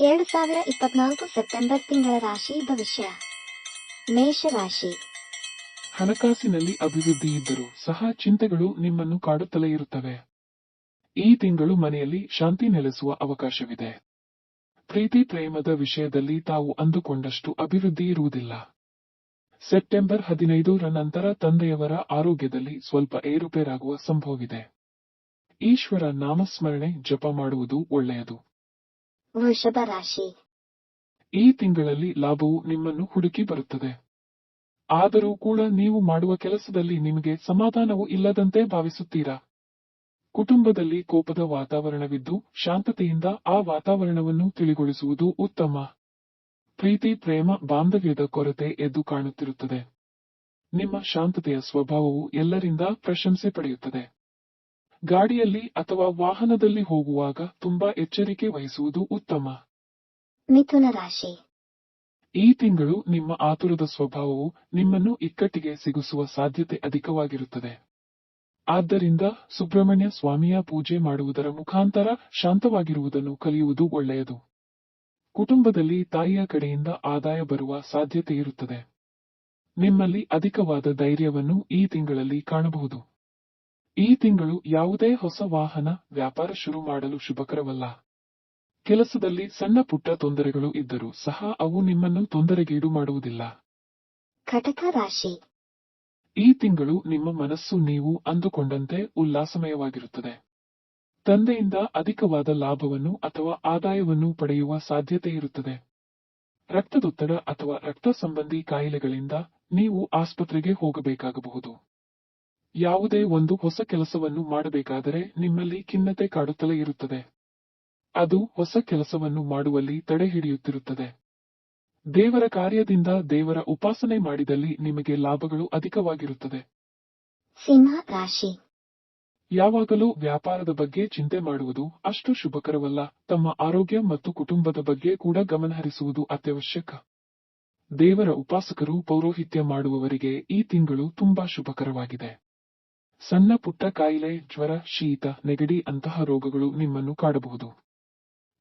ಎರಡು ಸಾವಿರ ಇಪ್ಪತ್ನಾಲ್ಕು ಸೆಪ್ಟೆಂಬರ್ ತಿಂಗಳ ರಾಶಿ ಭವಿಷ್ಯ. ಮೇಷರಾಶಿ. ಹಣಕಾಸಿನಲ್ಲಿ ಅಭಿವೃದ್ಧಿ ಇದ್ದರೂ ಸಹ ಚಿಂತೆಗಳು ನಿಮ್ಮನ್ನು ಕಾಡುತ್ತಲೇ ಇರುತ್ತವೆ. ಈ ತಿಂಗಳು ಮನೆಯಲ್ಲಿ ಶಾಂತಿ ನೆಲೆಸುವ ಅವಕಾಶವಿದೆ. ಪ್ರೀತಿ ಪ್ರೇಮದ ವಿಷಯದಲ್ಲಿ ತಾವು ಅಂದುಕೊಂಡಷ್ಟು ಅಭಿವೃದ್ಧಿ ಇರುವುದಿಲ್ಲ. ಸೆಪ್ಟೆಂಬರ್ ಹದಿನೈದರ ನಂತರ ತಂದೆಯವರ ಆರೋಗ್ಯದಲ್ಲಿ ಸ್ವಲ್ಪ ಏರುಪೇರಾಗುವ ಸಂಭವವಿದೆ. ಈಶ್ವರ ನಾಮಸ್ಮರಣೆ ಜಪ ಮಾಡುವುದು ಒಳ್ಳೆಯದು. ವೃಷಭ ರಾಶಿ ಈ ತಿಂಗಳಲ್ಲಿ ಲಾಭವು ನಿಮ್ಮನ್ನು ಹುಡುಕಿ ಬರುತ್ತದೆ. ಆದರೂ ಕೂಡ ನೀವು ಮಾಡುವ ಕೆಲಸದಲ್ಲಿ ನಿಮಗೆ ಸಮಾಧಾನವು ಇಲ್ಲದಂತೆ ಭಾವಿಸುತ್ತೀರಾ? ಕುಟುಂಬದಲ್ಲಿ ಕೋಪದ ವಾತಾವರಣವಿದ್ದು ಶಾಂತತೆಯಿಂದ ಆ ವಾತಾವರಣವನ್ನು ತಿಳಿಗೊಳಿಸುವುದು ಉತ್ತಮ. ಪ್ರೀತಿ, ಪ್ರೇಮ, ಬಾಂಧವ್ಯದ ಕೊರತೆ ಎದ್ದು ಕಾಣುತ್ತಿರುತ್ತದೆ. ನಿಮ್ಮ ಶಾಂತತೆಯ ಸ್ವಭಾವವು ಎಲ್ಲರಿಂದ ಪ್ರಶಂಸೆ ಪಡೆಯುತ್ತದೆ. ಗಾಡಿಯಲ್ಲಿ ಅಥವಾ ವಾಹನದಲ್ಲಿ ಹೋಗುವಾಗ ತುಂಬಾ ಎಚ್ಚರಿಕೆ ವಹಿಸುವುದು ಉತ್ತಮ. ಮಿಥುನ ರಾಶಿ. ಈ ತಿಂಗಳು ನಿಮ್ಮ ಆತುರದ ಸ್ವಭಾವವು ನಿಮ್ಮನ್ನು ಇಕ್ಕಟ್ಟಿಗೆ ಸಿಗಿಸುವ ಸಾಧ್ಯತೆ ಅಧಿಕವಾಗಿರುತ್ತದೆ. ಆದ್ದರಿಂದ ಸುಬ್ರಹ್ಮಣ್ಯ ಸ್ವಾಮಿಯ ಪೂಜೆ ಮಾಡುವುದರ ಮುಖಾಂತರ ಶಾಂತವಾಗಿರುವುದನ್ನು ಕಲಿಯುವುದು ಒಳ್ಳೆಯದು. ಕುಟುಂಬದಲ್ಲಿ ತಾಯಿಯ ಕಡೆಯಿಂದ ಆದಾಯ ಬರುವ ಸಾಧ್ಯತೆ ಇರುತ್ತದೆ. ನಿಮ್ಮಲ್ಲಿ ಅಧಿಕವಾದ ಧೈರ್ಯವನ್ನು ಈ ತಿಂಗಳಲ್ಲಿ ಕಾಣಬಹುದು. ಈ ತಿಂಗಳು ಯಾವುದೇ ಹೊಸ ವಾಹನ ವ್ಯಾಪಾರ ಶುರು ಮಾಡಲು ಶುಭಕರವಲ್ಲ. ಕೆಲಸದಲ್ಲಿ ಸಣ್ಣ ಪುಟ್ಟ ತೊಂದರೆಗಳು ಇದ್ದರೂ ಸಹ ಅವು ನಿಮ್ಮನ್ನು ತೊಂದರೆಗೀಡು ಮಾಡುವುದಿಲ್ಲ. ಕಟಕ ರಾಶಿ. ಈ ತಿಂಗಳು ನಿಮ್ಮ ಮನಸ್ಸು ನೀವು ಅಂದುಕೊಂಡಂತೆ ಉಲ್ಲಾಸಮಯವಾಗಿರುತ್ತದೆ. ತಂದೆಯಿಂದ ಅಧಿಕವಾದ ಲಾಭವನ್ನು ಅಥವಾ ಆದಾಯವನ್ನು ಪಡೆಯುವ ಸಾಧ್ಯತೆ ಇರುತ್ತದೆ. ರಕ್ತದೊತ್ತಡ ಅಥವಾ ರಕ್ತ ಸಂಬಂಧಿ ಕಾಯಿಲೆಗಳಿಂದ ನೀವು ಆಸ್ಪತ್ರೆಗೆ ಹೋಗಬೇಕಾಗಬಹುದು. ಯಾವುದೇ ಒಂದು ಹೊಸ ಕೆಲಸವನ್ನು ಮಾಡಬೇಕಾದರೆ ನಿಮ್ಮಲ್ಲಿ ಖಿನ್ನತೆ ಕಾಡುತ್ತಲೇ ಇರುತ್ತದೆ. ಅದು ಹೊಸ ಕೆಲಸವನ್ನು ಮಾಡುವಲ್ಲಿ ತಡೆ ಹಿಡಿಯುತ್ತಿರುತ್ತದೆ. ದೇವರ ಕಾರ್ಯದಿಂದ ದೇವರ ಉಪಾಸನೆ ಮಾಡಿದಲ್ಲಿ ನಿಮಗೆ ಲಾಭಗಳು ಅಧಿಕವಾಗಿರುತ್ತದೆ. ಸಿಂಹ ರಾಶಿ ಯಾವಾಗಲೂ ವ್ಯಾಪಾರದ ಬಗ್ಗೆ ಚಿಂತೆ ಮಾಡುವುದು ಅಷ್ಟು ಶುಭಕರವಲ್ಲ. ತಮ್ಮ ಆರೋಗ್ಯ ಮತ್ತು ಕುಟುಂಬದ ಬಗ್ಗೆ ಕೂಡ ಗಮನಹರಿಸುವುದು ಅತ್ಯವಶ್ಯಕ. ದೇವರ ಉಪಾಸಕರು ಪೌರೋಹಿತ್ಯ ಮಾಡುವವರಿಗೆ ಈ ತಿಂಗಳು ತುಂಬಾ ಶುಭಕರವಾಗಿದೆ. ಸಣ್ಣ ಪುಟ್ಟ ಕಾಯಿಲೆ ಜ್ವರ ಶೀತ ನೆಗಡಿ ಅಂತಹ ರೋಗಗಳು ನಿಮ್ಮನ್ನು ಕಾಡಬಹುದು.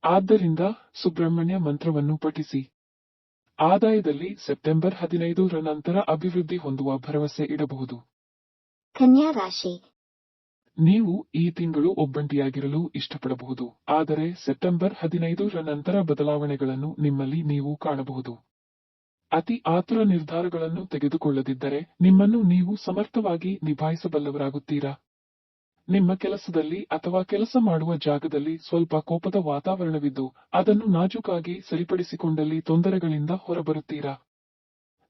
ಆದ್ದರಿಂದ ಸುಬ್ರಹ್ಮಣ್ಯ ಮಂತ್ರವನ್ನು ಪಠಿಸಿ. ಆದಾಯದಲ್ಲಿ ಸೆಪ್ಟೆಂಬರ್ ಹದಿನೈದರ ನಂತರ ಅಭಿವೃದ್ಧಿ ಹೊಂದುವ ಭರವಸೆ ಇಡಬಹುದು. ಕನ್ಯಾ ರಾಶಿ. ನೀವು ಈ ತಿಂಗಳು ಒಬ್ಬಂಟಿಯಾಗಿರಲು ಇಷ್ಟಪಡಬಹುದು ಆದರೆ ಸೆಪ್ಟೆಂಬರ್ ಹದಿನೈದರ ನಂತರ ಬದಲಾವಣೆಗಳನ್ನು ನಿಮ್ಮಲ್ಲಿ ನೀವು ಕಾಣಬಹುದು. ಅತಿ ಆತುರ ನಿರ್ಧಾರಗಳನ್ನು ತೆಗೆದುಕೊಳ್ಳದಿದ್ದರೆ ನಿಮ್ಮನ್ನು ನೀವು ಸಮರ್ಥವಾಗಿ ನಿಭಾಯಿಸಬಲ್ಲವರಾಗುತ್ತೀರಾ? ನಿಮ್ಮ ಕೆಲಸದಲ್ಲಿ ಅಥವಾ ಕೆಲಸ ಮಾಡುವ ಜಾಗದಲ್ಲಿ ಸ್ವಲ್ಪ ಕೋಪದ ವಾತಾವರಣವಿದ್ದು ಅದನ್ನು ನಾಜೂಕಾಗಿ ಸರಿಪಡಿಸಿಕೊಂಡಲ್ಲಿ ತೊಂದರೆಗಳಿಂದ ಹೊರಬರುತ್ತೀರಾ?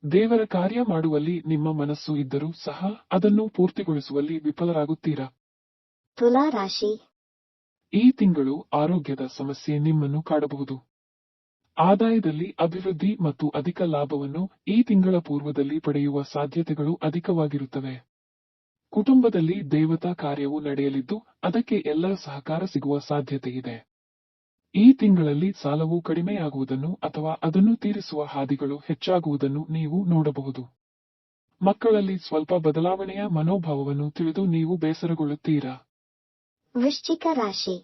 ದೇವರ ಕಾರ್ಯ ಮಾಡುವಲ್ಲಿ ನಿಮ್ಮ ಮನಸ್ಸು ಇದ್ದರೂ ಸಹ ಅದನ್ನು ಪೂರ್ತಿಗೊಳಿಸುವಲ್ಲಿ ವಿಫಲರಾಗುತ್ತೀರಾ? ತುಲಾ ರಾಶಿ ಈ ತಿಂಗಳು ಆರೋಗ್ಯದ ಸಮಸ್ಯೆ ನಿಮ್ಮನ್ನು ಕಾಡಬಹುದು. ಆದಾಯದಲ್ಲಿ ಅಭಿವೃದ್ಧಿ ಮತ್ತು ಅಧಿಕ ಲಾಭವನ್ನು ಈ ತಿಂಗಳ ಪೂರ್ವದಲ್ಲಿ ಪಡೆಯುವ ಸಾಧ್ಯತೆಗಳು ಅಧಿಕವಾಗಿರುತ್ತವೆ. ಕುಟುಂಬದಲ್ಲಿ ದೇವತಾ ಕಾರ್ಯವು ನಡೆಯಲಿದ್ದು, ಅದಕ್ಕೆ ಎಲ್ಲ ಸಹಕಾರ ಸಿಗುವ ಸಾಧ್ಯತೆ ಇದೆ ಈ ತಿಂಗಳಲ್ಲಿ ಸಾಲವು ಕಡಿಮೆಯಾಗುವುದನ್ನು ಅಥವಾ ಅದನ್ನು ತೀರಿಸುವ ಹಾದಿಗಳು ಹೆಚ್ಚಾಗುವುದನ್ನು ನೀವು ನೋಡಬಹುದು. ಮಕ್ಕಳಲ್ಲಿ ಸ್ವಲ್ಪ ಬದಲಾವಣೆಯ ಮನೋಭಾವವನ್ನು ತಿಳಿದು ನೀವು ಬೇಸರಗೊಳ್ಳುತ್ತೀರಾ? ವೃಶ್ಚಿಕ ರಾಶಿ.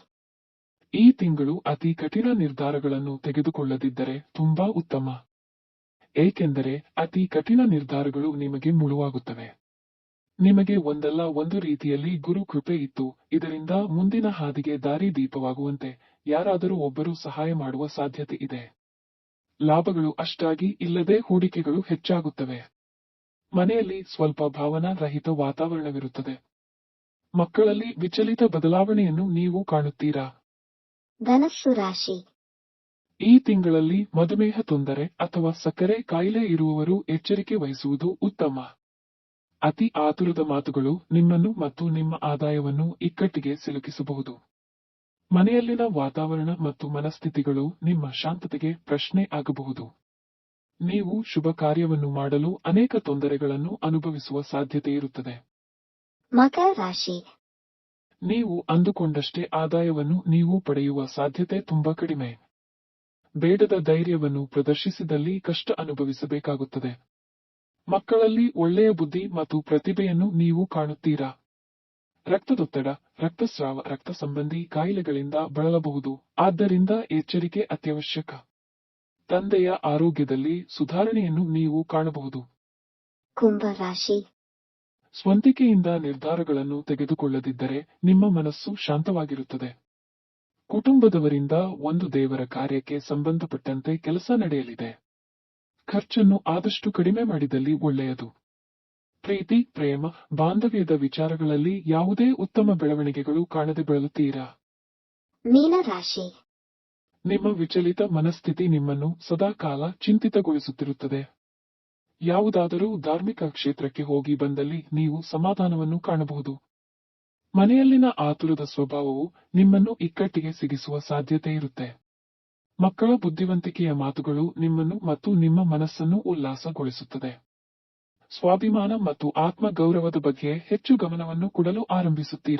ಈ ತಿಂಗಳು ಅತಿ ಕಠಿಣ ನಿರ್ಧಾರಗಳನ್ನು ತೆಗೆದುಕೊಳ್ಳದಿದ್ದರೆ ತುಂಬಾ ಉತ್ತಮ. ಏಕೆಂದರೆ ಅತಿ ಕಠಿಣ ನಿರ್ಧಾರಗಳು ನಿಮಗೆ ಮುಳುವಾಗುತ್ತವೆ. ನಿಮಗೆ ಒಂದಲ್ಲ ಒಂದು ರೀತಿಯಲ್ಲಿ ಗುರು ಕೃಪೆ ಇತ್ತು. ಇದರಿಂದ ಮುಂದಿನ ಹಾದಿಗೆ ದಾರಿ ದೀಪವಾಗುವಂತೆ ಯಾರಾದರೂ ಒಬ್ಬರು ಸಹಾಯ ಮಾಡುವ ಸಾಧ್ಯತೆ ಇದೆ. ಲಾಭಗಳು ಅಷ್ಟಾಗಿ ಇಲ್ಲದೆ ಹೂಡಿಕೆಗಳು ಹೆಚ್ಚಾಗುತ್ತವೆ. ಮನೆಯಲ್ಲಿ ಸ್ವಲ್ಪ ಭಾವನಾ ರಹಿತ ವಾತಾವರಣವಿರುತ್ತದೆ. ಮಕ್ಕಳಲ್ಲಿ ವಿಚಲಿತ ಬದಲಾವಣೆಯನ್ನು ನೀವು ಕಾಣುತ್ತೀರಾ? ಧನಸ್ಸು ರಾಶಿ. ಈ ತಿಂಗಳಲ್ಲಿ ಮಧುಮೇಹ ತೊಂದರೆ ಅಥವಾ ಸಕ್ಕರೆ ಕಾಯಿಲೆ ಇರುವವರು ಎಚ್ಚರಿಕೆ ವಹಿಸುವುದು ಉತ್ತಮ. ಅತಿ ಆತುರದ ಮಾತುಗಳು ನಿಮ್ಮನ್ನು ಮತ್ತು ನಿಮ್ಮ ಆದಾಯವನ್ನು ಇಕ್ಕಟ್ಟಿಗೆ ಸಿಲುಕಿಸಬಹುದು. ಮನೆಯಲ್ಲಿನ ವಾತಾವರಣ ಮತ್ತು ಮನಸ್ಥಿತಿಗಳು ನಿಮ್ಮ ಶಾಂತತೆಗೆ ಪ್ರಶ್ನೆ ಆಗಬಹುದು. ನೀವು ಶುಭ ಕಾರ್ಯವನ್ನು ಮಾಡಲು ಅನೇಕ ತೊಂದರೆಗಳನ್ನು ಅನುಭವಿಸುವ ಸಾಧ್ಯತೆ ಇರುತ್ತದೆ. ಮಕರ ರಾಶಿ. ನೀವು ಅಂದುಕೊಂಡಷ್ಟೇ ಆದಾಯವನ್ನು ನೀವು ಪಡೆಯುವ ಸಾಧ್ಯತೆ ತುಂಬಾ ಕಡಿಮೆ. ಬೇಡದ ಧೈರ್ಯವನ್ನು ಪ್ರದರ್ಶಿಸಿದಲ್ಲಿ ಕಷ್ಟ ಅನುಭವಿಸಬೇಕಾಗುತ್ತದೆ. ಮಕ್ಕಳಲ್ಲಿ ಒಳ್ಳೆಯ ಬುದ್ಧಿ ಮತ್ತು ಪ್ರತಿಭೆಯನ್ನು ನೀವು ಕಾಣುತ್ತೀರಾ? ರಕ್ತದೊತ್ತಡ, ರಕ್ತಸ್ರಾವ ರಕ್ತ ಸಂಬಂಧಿ ಕಾಯಿಲೆಗಳಿಂದ ಬಳಲಬಹುದು, ಆದ್ದರಿಂದ ಎಚ್ಚರಿಕೆ ಅತ್ಯವಶ್ಯಕ. ತಂದೆಯ ಆರೋಗ್ಯದಲ್ಲಿ ಸುಧಾರಣೆಯನ್ನು ನೀವು ಕಾಣಬಹುದು. ಕುಂಭ ರಾಶಿ ಸ್ವಂತಿಕೆಯಿಂದ ನಿರ್ಧಾರಗಳನ್ನು ತೆಗೆದುಕೊಳ್ಳದಿದ್ದರೆ ನಿಮ್ಮ ಮನಸ್ಸು ಶಾಂತವಾಗಿರುತ್ತದೆ. ಕುಟುಂಬದವರಿಂದ ಒಂದು ದೇವರ ಕಾರ್ಯಕ್ಕೆ ಸಂಬಂಧಪಟ್ಟಂತೆ ಕೆಲಸ ನಡೆಯಲಿದೆ. ಖರ್ಚನ್ನು ಆದಷ್ಟು ಕಡಿಮೆ ಮಾಡಿದಲ್ಲಿ ಒಳ್ಳೆಯದು. ಪ್ರೀತಿ ಪ್ರೇಮ ಬಾಂಧವ್ಯದ ವಿಚಾರಗಳಲ್ಲಿ ಯಾವುದೇ ಉತ್ತಮ ಬೆಳವಣಿಗೆಗಳು ಕಾಣದೆ ಬೆಳುತ್ತೀರಾ? ಮೀನರಾಶಿ ನಿಮ್ಮ ವಿಚಲಿತ ಮನಸ್ಥಿತಿ ನಿಮ್ಮನ್ನು ಸದಾಕಾಲ ಚಿಂತಿತಗೊಳಿಸುತ್ತಿರುತ್ತದೆ. ಯಾವುದಾದರೂ ಧಾರ್ಮಿಕ ಕ್ಷೇತ್ರಕ್ಕೆ ಹೋಗಿ ಬಂದಲ್ಲಿ ನೀವು ಸಮಾಧಾನವನ್ನು ಕಾಣಬಹುದು. ಮನೆಯಲ್ಲಿನ ಆತುರದ ಸ್ವಭಾವವು ನಿಮ್ಮನ್ನು ಇಕ್ಕಟ್ಟಿಗೆ ಸಿಗಿಸುವ ಸಾಧ್ಯತೆ ಇರುತ್ತೆ. ಮಕ್ಕಳ ಬುದ್ಧಿವಂತಿಕೆಯ ಮಾತುಗಳು ನಿಮ್ಮನ್ನು ಮತ್ತು ನಿಮ್ಮ ಮನಸ್ಸನ್ನು ಉಲ್ಲಾಸಗೊಳಿಸುತ್ತದೆ. ಸ್ವಾಭಿಮಾನ ಮತ್ತು ಆತ್ಮಗೌರವದ ಬಗ್ಗೆ ಹೆಚ್ಚು ಗಮನವನ್ನು ಕೊಡಲು ಆರಂಭಿಸುತ್ತೀರಾ?